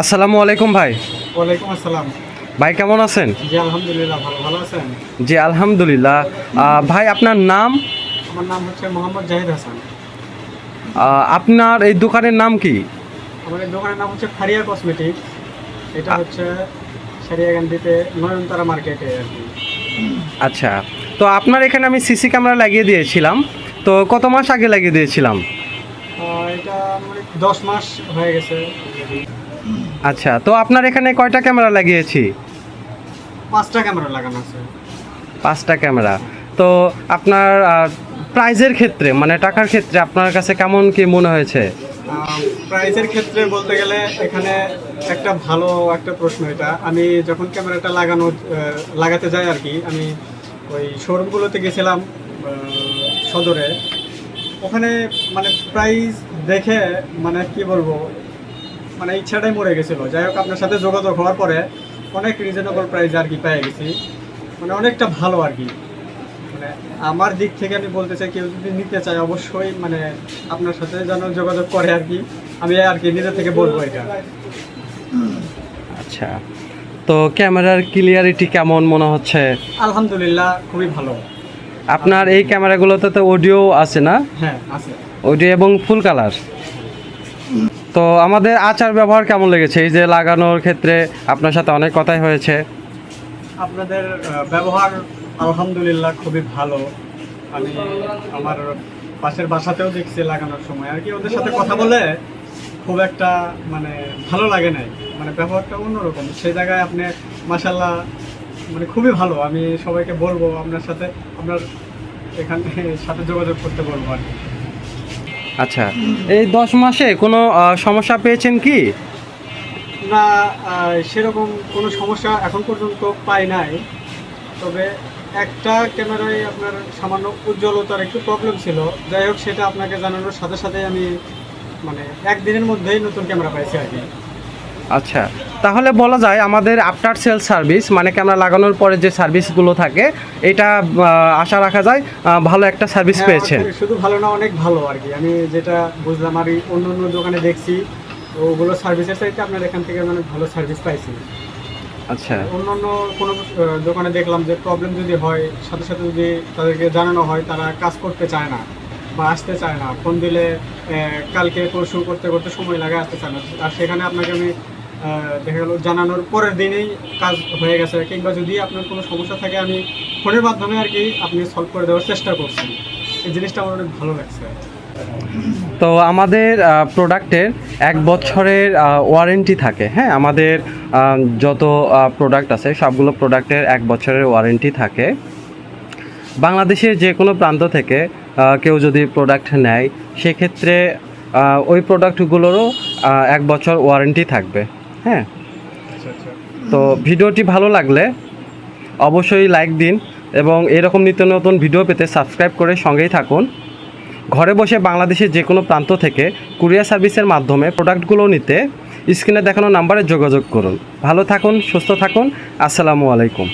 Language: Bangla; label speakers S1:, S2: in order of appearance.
S1: আসসালামু আলাইকুম ভাই।
S2: ওয়ালাইকুম আসসালাম।
S1: ভাই কেমন আছেন?
S2: জি আলহামদুলিল্লাহ ভালো ভালো আছেন?
S1: জি আলহামদুলিল্লাহ। ভাই আপনার নাম?
S2: আমার নাম হচ্ছে মোহাম্মদ জাহিদ হাসান।
S1: আপনার এই দোকানের নাম কি?
S2: আমার এই দোকানের নাম হচ্ছে ফারিয়া কসমেটিক এটা হচ্ছে সারিয়াগান্ধিতে নয়নতারা মার্কেটে আর কি।
S1: আচ্ছা তো আপনার এখানে আমি সিসি ক্যামেরা লাগিয়ে দিয়েছিলাম। তো কত মাস আগে লাগিয়ে দিয়েছিলাম?
S2: এটা দশ মাস হয়ে গেছে।
S1: আচ্ছা তো আপনার এখানে কয়টা ক্যামেরা লাগিয়েছি?
S2: পাঁচটা ক্যামেরা লাগানো আছে।
S1: পাঁচটা ক্যামেরা। তো আপনার প্রাইজের ক্ষেত্রে মানে টাকার ক্ষেত্রে আপনার কাছে কেমন কি মনে হয়েছে?
S2: প্রাইজের ক্ষেত্রে বলতে গেলে এখানে একটা ভালো একটা প্রশ্ন এটা। আমি যখন ক্যামেরাটা লাগানো লাগাতে যাই আর কি আমি ওই শোরুমগুলোতে গেছিলাম সদরে। ওখানে মানে প্রাইস দেখে মানে কি বলব মানে ইচ্ছাটাই মরে গেছিল। যাই হোক আপনার সাথে যোগাযোগ হওয়ার পরে অনেক রিজনেবল প্রাইস আর কি পেয়ে গেছি। মানে অনেকটা ভালো আর কি। মানে আমার দিক থেকে আমি বলতে চাই কেউ যদি নিতে চায় অবশ্যই মানে আপনার সাথে যেন যোগাযোগ করে আর কি। আমি আর কি নিজে থেকে বলব এটা।
S1: আচ্ছা। তো ক্যামেরার ক্লিয়ারিটি কেমন মনে হচ্ছে?
S2: আলহামদুলিল্লাহ খুবই ভালো।
S1: আপনার এই ক্যামেরাগুলোতে তো অডিও আছে না?
S2: হ্যাঁ আছে।
S1: অডিও এবং ফুল কালার তো আমাদের আচার ব্যবহার কেমন লেগেছে? এই যে লাগানোর ক্ষেত্রে আপনার সাথে অনেক কথাই হয়েছে।
S2: আপনাদের ব্যবহার আলহামদুলিল্লাহ খুবই ভালো। আমি আমার পাশের বাসাতেও দেখছি লাগানোর সময়। আর কি ওদের সাথে কথা বলে খুব একটা মানে ভালো লাগে নাই। মানে ব্যবহারটা অন্যরকম। সেই জায়গায় আপনি মাসাল্লাহ মানে খুবই ভালো। আমি সবাইকে বলব, আপনার সাথে, আপনার এখানে সাথে যোগাযোগ করতে বলব আর কি।
S1: আচ্ছা এই দশ মাসে কোনো সমস্যা পেয়েছেন কি?
S2: না সেরকম কোনো সমস্যা এখন পর্যন্ত পাই নাই। তবে একটা ক্যামেরায় আপনার সামান্য উজ্জ্বলতার একটু প্রবলেম ছিল। যাই হোক, সেটা আপনাকে জানানোর সাথে সাথে আমি মানে একদিনের মধ্যেই নতুন ক্যামেরা পাইছি আর কি।
S1: আচ্ছা তাহলে বলা যায় আমাদের আফটার সেল সার্ভিস মানে ক্যামেরা লাগানোর পরে যে সার্ভিসগুলো থাকে এটা আশা রাখা যায় ভালো একটা সার্ভিস
S2: হ্যাঁ,
S1: পেয়েছেন
S2: শুধু ভালো না অনেক ভালো আর কি। আমি যেটা বুঝলাম আর অন্য অন্য দোকানে দেখছি ওগুলো সার্ভিসের চাইতে আপনার এখান থেকে মানে ভালো সার্ভিস পাইছি।
S1: আচ্ছা।
S2: অন্য অন্য কোনো দোকানে দেখলাম যে প্রবলেম যদি হয় সাথে সাথে যদি তাদেরকে জানানো হয় তারা কাজ করতে চায় না বা আসতে চায় না। ফোন দিলে কালকে পরশু করতে করতে সময় লাগে আসতে চায় না। আর সেখানে আপনাকে আমি দেখা গেল জানানোর পরের দিনেই কাজ হয়ে গেছে, কিংবা যদি আপনার কোনো সমস্যা থাকে, আমি ফোনের মাধ্যমে আর কি আপনি সলভ করে দেওয়ার চেষ্টা করছি। এই জিনিসটা আমার অনেক ভালো লাগছে।
S1: তো আমাদের প্রোডাক্টের এক বছরের ওয়ারেন্টি থাকে। হ্যাঁ আমাদের যত প্রোডাক্ট আছে, সবগুলো প্রোডাক্টের এক বছরের ওয়ারেন্টি থাকে। বাংলাদেশের যে কোনো প্রান্ত থেকে কেউ যদি প্রোডাক্ট নেয়, সেক্ষেত্রে ওই প্রোডাক্টগুলোরও এক বছর ওয়ারেন্টি থাকবে। হ্যাঁ।
S2: আচ্ছা আচ্ছা।
S1: তো ভিডিওটি ভালো লাগলে অবশ্যই লাইক দিন এবং এরকম নিত্য নতুন ভিডিও পেতে সাবস্ক্রাইব করে সঙ্গেই থাকুন। ঘরে বসে বাংলাদেশের যে কোনো প্রান্ত থেকে কুরিয়ার সার্ভিসের মাধ্যমে প্রোডাক্টগুলো নিতে স্ক্রিনে দেখানো নাম্বারে যোগাযোগ করুন। ভালো থাকুন সুস্থ থাকুন। আসসালামু আলাইকুম।